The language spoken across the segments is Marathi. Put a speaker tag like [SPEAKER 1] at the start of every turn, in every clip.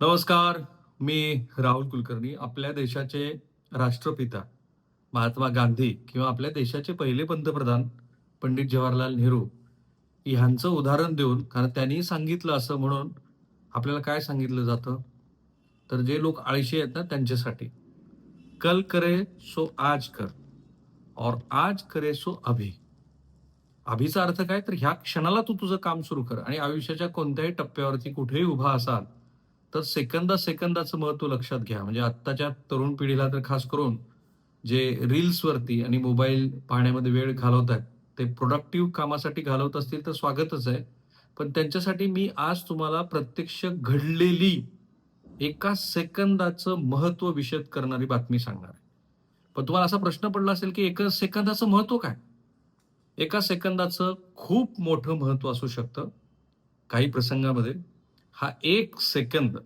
[SPEAKER 1] नमस्कार मी राहुल कुलकर्णी आपल्या देशाचे राष्ट्रपिता महात्मा गांधी किंवा आपल्या देशाचे पहिले पंतप्रधान पंडित जवाहरलाल नेहरू ह्यांचं उदाहरण देऊन कारण त्यांनी सांगितलं असं म्हणून आपल्याला काय सांगितलं जातं? तर जे लोक आळशी आहेत ना त्यांच्यासाठी कल करे सो आज कर और आज करे सो अभी. अभिचा अर्थ काय? तर ह्या क्षणाला तू तुझं काम सुरू कर आणि आयुष्याच्या कोणत्याही टप्प्यावरती कुठेही उभा असाल तर सेकंदा सेकंदाचं महत्त्व लक्षात घ्या. म्हणजे आत्ताच्या तरुण पिढीला तर खास करून जे रील्सवरती आणि मोबाईल पाहण्यामध्ये वेळ घालवत आहेत ते प्रोडक्टिव्ह कामासाठी घालवत असतील तर स्वागतच आहे. पण त्यांच्यासाठी मी आज तुम्हाला प्रत्यक्ष घडलेली एका सेकंदाचं महत्त्व विषद करणारी बातमी सांगणार आहे. पण तुम्हाला असा प्रश्न पडला असेल की एका सेकंदाचं महत्त्व काय? एका सेकंदाचं खूप मोठं महत्त्व असू शकतं काही प्रसंगामध्ये. हा एक सेकंद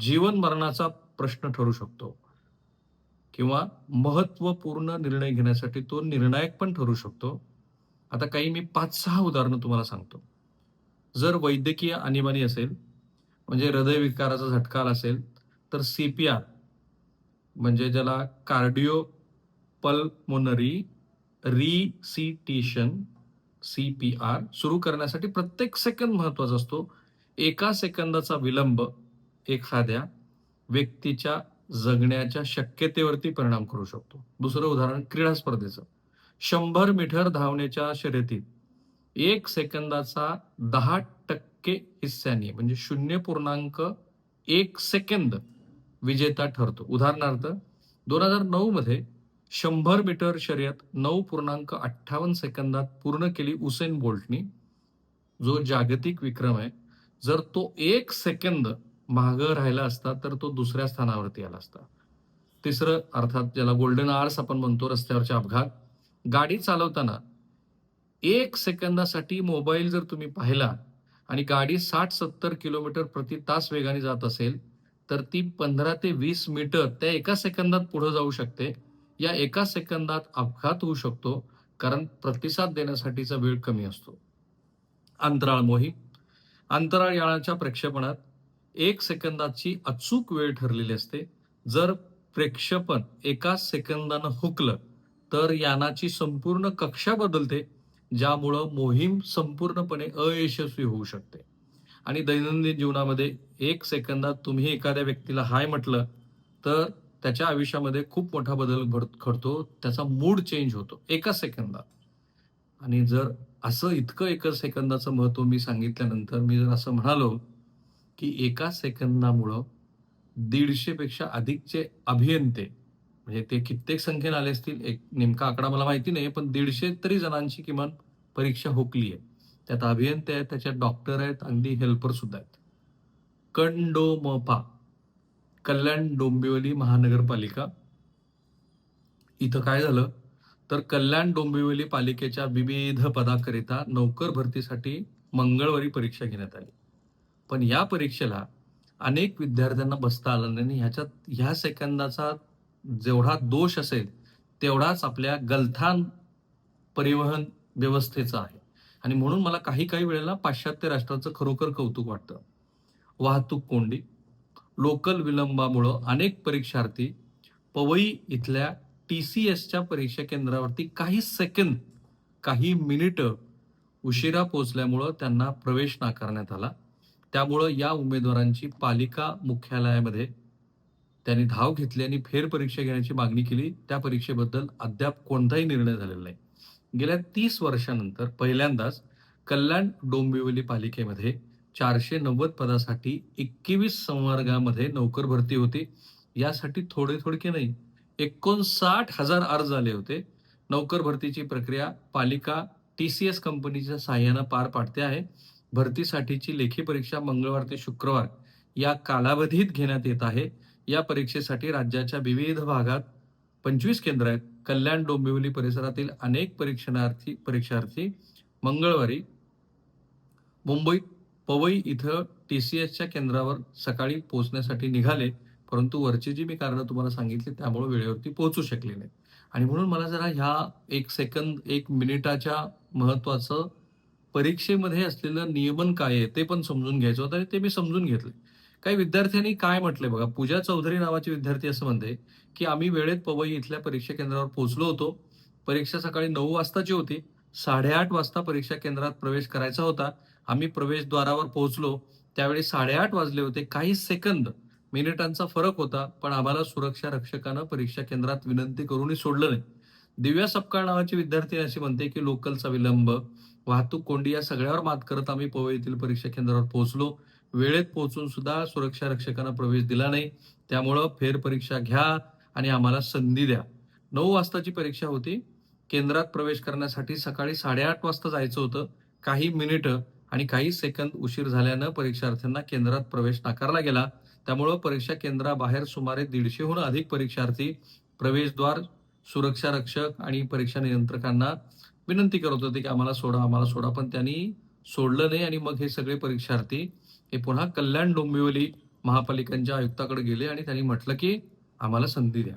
[SPEAKER 1] जीवन मरणाचा प्रश्न ठरू शकतो. किंवा महत्त्वपूर्ण निर्णय घेण्यासाठी तो निर्णायक पण ठरू शकतो. आता काही मी पाच सहा उदाहरणं तुम्हाला सांगतो. जर वैद्यकीय आणीबाणी असेल म्हणजे हृदयविकाराचा झटका असेल तर सी पी आर म्हणजे ज्याला cardio pulmonary resuscitation C P R सुरू करण्यासाठी प्रत्येक सेकंद महत्त्वाचा असतो. एका सेकंदाचा विलंब एखाद्या व्यक्तीच्या जगण्याच्या शक्यतेवरती परिणाम करू शकतो. दुसरं उदाहरण क्रीडा स्पर्धेचं. शंभर मीटर धावण्याच्या शर्यतीत एक सेकंदाचा दहा टक्के हिस्स्याने म्हणजे शून्य पूर्णांक एक सेकंद विजेता ठरतो. उदाहरणार्थ दोन हजार नऊ मध्ये शंभर मीटर शर्यत नऊ पूर्णांक अठ्ठावन्न सेकंदात पूर्ण केली उसेन बोल्टनी जो जागतिक विक्रम आहे जर तो एक सेकंद मागं राहिला असता तर तो दुसऱ्या स्थानावरती आला असता. तिसरं अर्थात ज्याला गोल्डन आर्स आपण म्हणतो रस्त्यावरचे अपघात. गाडी चालवताना एक सेकंदासाठी मोबाईल जर तुम्ही पाहिला आणि गाडी साठ सत्तर किलोमीटर प्रति तास वेगाने जात असेल तर ती पंधरा ते वीस मीटर त्या एका सेकंदात पुढे जाऊ शकते. या एका सेकंदात अपघात होऊ शकतो कारण प्रतिसाद देण्यासाठीचा वेळ कमी असतो. अंतराळ मोहीम. अंतराळयानाच्या प्रक्षेपणात एक सेकंदाची अचूक वेळ ठरलेली असते. जर प्रेक्षेपण एका सेकंदानं हुकलं तर यानाची संपूर्ण कक्षा बदलते ज्यामुळं मोहीम संपूर्णपणे अयशस्वी होऊ शकते. आणि दैनंदिन जीवनामध्ये एक सेकंदात तुम्ही एखाद्या व्यक्तीला हाय म्हटलं तर त्याच्या आयुष्यामध्ये खूप मोठा बदल घड- घडतो त्याचा मूड चेंज होतो एका सेकंदात. आणि जर असं इतकं एका सेकंदाचं महत्त्व मी सांगितल्यानंतर मी जर असं म्हणालो की एका सेकंदामुळं दीडशेपेक्षा अधिकचे अभियंते म्हणजे ते कित्येक संख्येने आले असतील एक नेमका आकडा मला माहिती नाही पण दीडशे तरी जणांची किमान परीक्षा होकली आहे. त्यात अभियंते आहेत त्याच्यात डॉक्टर आहेत अगदी हेल्पर सुद्धा आहेत. कंडोमपा कल्याण डोंबिवली महानगरपालिका इथं काय झालं? तर कल्याण डोंबिवली पालिकेच्या विविध पदाकरिता नोकर भरतीसाठी मंगळवारी परीक्षा घेण्यात आली. पण या परीक्षेला अनेक विद्यार्थ्यांना बसता आलं नाही आणि ह्याच्यात ह्या सेकंदाचा जेवढा दोष असेल तेवढाच आपल्या गलथान परिवहन व्यवस्थेचा आहे. आणि म्हणून मला काही काही वेळेला पाश्चात्य राष्ट्राचं खरोखर कौतुक वाटतं. वाहतूक कोंडी लोकल विलंबामुळं अनेक परीक्षार्थी पवई इथल्या टी सी एसच्या परीक्षा केंद्रावरती काही सेकंद काही मिनिटं उशिरा पोहोचल्यामुळं त्यांना प्रवेश नाकारण्यात आला. त्यामुळं या उमेदवारांची पालिका मुख्यालयामध्ये त्यांनी धाव घेतली आणि फेरपरीक्षा घेण्याची मागणी केली. त्या परीक्षेबद्दल अद्याप कोणताही निर्णय झालेला नाही. गेल्या तीस वर्षानंतर पहिल्यांदाच कल्याण डोंबिवली पालिकेमध्ये चारशे नव्वद पदासाठी एकवीस संवर्गामध्ये नोकर भरती होती. यासाठी थोडे थोडके नाही एकोणसाठ हजार अर्ज आले होते. नोकर भरतीची प्रक्रिया पालिका टी सी एस कंपनीच्या सहाय्यानं पार पाडते आहे. भरतीसाठीची लेखी परीक्षा मंगळवार ते शुक्रवार या कालावधीत घेण्यात येत आहे. या परीक्षेसाठी राज्याच्या विविध भागात पंचवीस केंद्र आहेत. कल्याण डोंबिवली परिसरातील अनेक परीक्षणार्थी परीक्षार्थी मंगळवारी मुंबईत पवई इथं टी सी एसच्या केंद्रावर सकाळी पोहोचण्यासाठी निघाले. परंतु वरची जी मी कारणं तुम्हाला सांगितली त्यामुळे वेळेवरती पोहोचू शकले नाही आणि म्हणून मला जरा ह्या एक सेकंद एक मिनिटाच्या महत्वाचं परीक्षेमध्ये असलेलं नियमन काय आहे ते पण समजून घ्यायचं होतं आणि ते मी समजून घेतले काही विद्यार्थ्यांनी काय म्हटलंय बघा पूजा चौधरी नावाची विद्यार्थी असं म्हणते की आम्ही वेळेत पवई इथल्या परीक्षा केंद्रावर पोहोचलो होतो. परीक्षा सकाळी नऊ वाजताची होती. साडेआठ वाजता परीक्षा केंद्रात प्रवेश करायचा होता. आम्ही प्रवेशद्वारावर पोहोचलो. त्यावेळी साडेआठ वाजले होते. काही सेकंद मिनिटांचा फरक होता पण आम्हाला सुरक्षा रक्षकानं परीक्षा केंद्रात विनंती करूनही सोडलं नाही. दिव्या सपकाळ नावाची विद्यार्थी अशी म्हणते की लोकलचा विलंब वाहतूक कोंडी या सगळ्यावर मात करत आम्ही पवईतील परीक्षा केंद्रावर पोहोचलो. वेळेत पोहोचून सुद्धा सुरक्षा रक्षकांना प्रवेश दिला नाही. त्यामुळं फेरपरीक्षा घ्या आणि आम्हाला संधी द्या. नऊ वाजताची परीक्षा होती. केंद्रात प्रवेश करण्यासाठी सकाळी साडेआठ वाजता जायचं होतं. काही मिनिटं आणि काही सेकंद उशीर झाल्यानं परीक्षार्थ्यांना केंद्रात प्रवेश नाकारला गेला. त्यामुळं परीक्षा केंद्राबाहेर सुमारे दीडशेहून अधिक परीक्षार्थी प्रवेशद्वार सुरक्षा रक्षक आणि परीक्षा नियंत्रकांना विनंती करत होते की आम्हाला सोडा आम्हाला सोडा पण त्यांनी सोडलं नाही आणि मग हे सगळे परीक्षार्थी हे पुन्हा कल्याण डोंबिवली महापालिकांच्या आयुक्ताकडे गेले आणि त्यांनी म्हटलं की आम्हाला संधी द्या.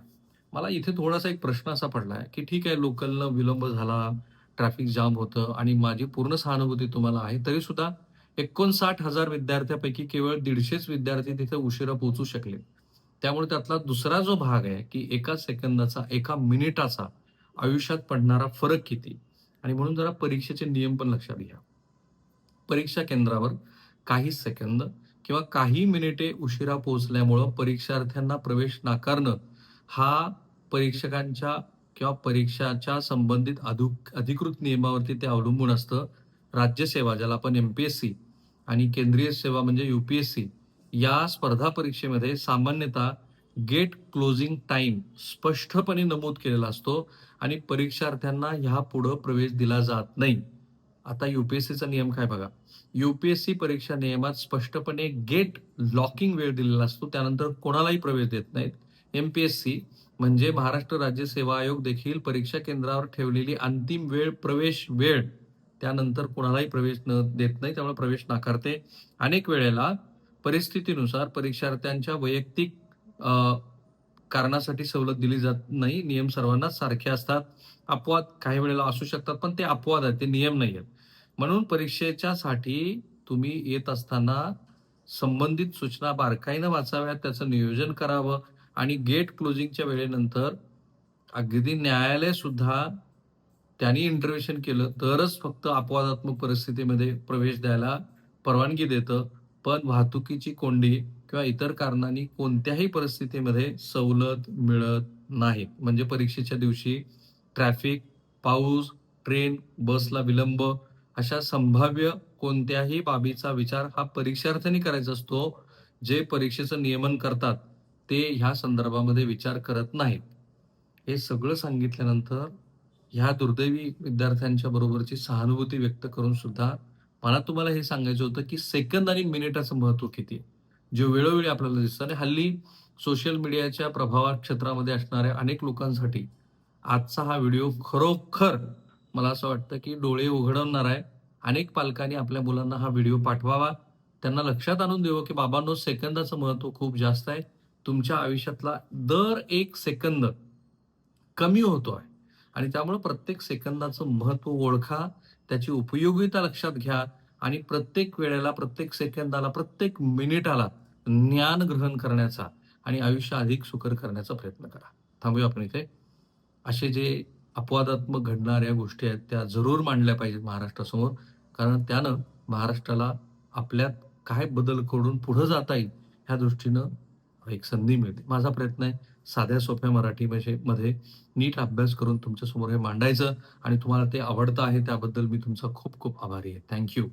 [SPEAKER 1] मला इथे थोडासा एक प्रश्न असा पडला आहे की ठीक आहे लोकलनं विलंब झाला ट्रॅफिक जाम होतं आणि माझी पूर्ण सहानुभूती तुम्हाला आहे तरी सुद्धा एकोणसाठ हजार विद्यार्थ्यापैकी केवळ दीडशेच विद्यार्थी तिथे उशिरा पोहोचू शकले. त्यामुळे त्यातला दुसरा जो भाग आहे की एका सेकंदाचा एका मिनिटाचा आयुष्यात पडणारा फरक किती? आणि म्हणून जरा परीक्षेचे नियम पण लक्षात घ्या. परीक्षा केंद्रावर काही सेकंद किंवा काही मिनिटे उशिरा पोहोचल्यामुळं परीक्षार्थ्यांना प्रवेश नाकारणं हा परीक्षकांच्या किंवा परीक्षाच्या संबंधित अधु अधिकृत नियमावरती ते अवलंबून असतं. राज्यसेवा ज्याला आपण एमपीएससी आणि केंद्रीय सेवा म्हणजे युपीएससी या स्पर्धा परीक्षेमध्ये सामान्यतः गेट क्लोजिंग टाइम स्पष्टपणे नमूद केलेला असतो आणि परीक्षार्थ्यांना ह्या पुढं प्रवेश दिला जात नाही. आता युपीएससीचा नियम काय बघा? युपीएससी परीक्षा नियमात स्पष्टपणे गेट लॉकिंग वेळ दिलेला असतो त्यानंतर कोणालाही प्रवेश देत नाहीत. एमपीएससी म्हणजे महाराष्ट्र राज्य सेवा आयोग देखील परीक्षा केंद्रावर ठेवलेली अंतिम वेळ प्रवेश वेळ त्यानंतर कोणालाही प्रवेश न देत नाही त्यामुळे प्रवेश नाकारते. अनेक वेळेला परिस्थितीनुसार परीक्षार्थ्यांच्या वैयक्तिक कारणासाठी सवलत दिली जात नाही. नियम सर्वांनाच सारखे असतात. अपवाद काही वेळेला असू शकतात पण ते अपवाद आहेत ते नियम नाही आहेत. म्हणून परीक्षेच्या साठी तुम्ही येत असताना संबंधित सूचना बारकाईनं वाचाव्यात त्याचं नियोजन करावं आणि गेट क्लोजिंगच्या वेळेनंतर अगदी न्यायालय सुद्धा त्यांनी इंटरव्हेशन केलं तरच फक्त अपवादात्मक परिस्थितीमध्ये प्रवेश द्यायला परवानगी देतं. पण वाहतुकीची कोंडी किंवा इतर कारणांनी कोणत्याही परिस्थितीमध्ये सवलत मिळत नाही. म्हणजे परीक्षेच्या दिवशी ट्रॅफिक पाऊस ट्रेन बसला विलंब अशा संभाव्य कोणत्याही बाबीचा विचार हा परीक्षार्थ्यांनी करायचा असतो जे परीक्षेचं नियमन करतात. ते ह्या संदर्भामध्ये विचार करत नाहीत. हे सगळं सांगितल्यानंतर ह्या दुर्दैवी विद्यार्थ्यांच्या बरोबरची सहानुभूती व्यक्त करून सुद्धा मला तुम्हाला हे सांगायचं होतं की सेकंद आणि मिनिटाचं महत्त्व किती जे वेळोवेळी आपल्याला दिसतं. आणि हल्ली सोशल मीडियाच्या प्रभावा क्षेत्रामध्ये असणाऱ्या अनेक लोकांसाठी आजचा हा व्हिडिओ खरोखर मला असं वाटतं की डोळे उघडवणार आहे. अनेक पालकांनी आपल्या मुलांना हा व्हिडिओ पाठवावा. त्यांना लक्षात आणून देऊ की बाबांनो सेकंदाचं महत्त्व खूप जास्त आहे. तुमच्या आयुष्यातला दर एक सेकंद कमी होतो आहे आणि त्यामुळे प्रत्येक सेकंदाचं महत्त्व ओळखा त्याची उपयोगिता लक्षात घ्या आणि प्रत्येक वेळेला प्रत्येक सेकंदाला प्रत्येक मिनिटाला ज्ञान ग्रहण करण्याचा आणि आयुष्य अधिक सुकर करण्याचा प्रयत्न करा. थांबूया आपण इथे. असे जे अपवादात्मक घडणाऱ्या गोष्टी आहेत त्या जरूर मांडल्या पाहिजेत महाराष्ट्रासमोर कारण त्यानं महाराष्ट्राला आपल्यात काय बदल करून पुढे जाता येईल ह्या दृष्टीनं एक संधी मिळते. माझा प्रयत्न आहे साध्या सोप्या मराठी भाषेमध्ये नीट अभ्यास करून तुमच्यासमोर हे मांडायचं आणि तुम्हाला ते आवडतं आहे त्याबद्दल मी तुमचा खूप खूप आभारी आहे. थँक्यू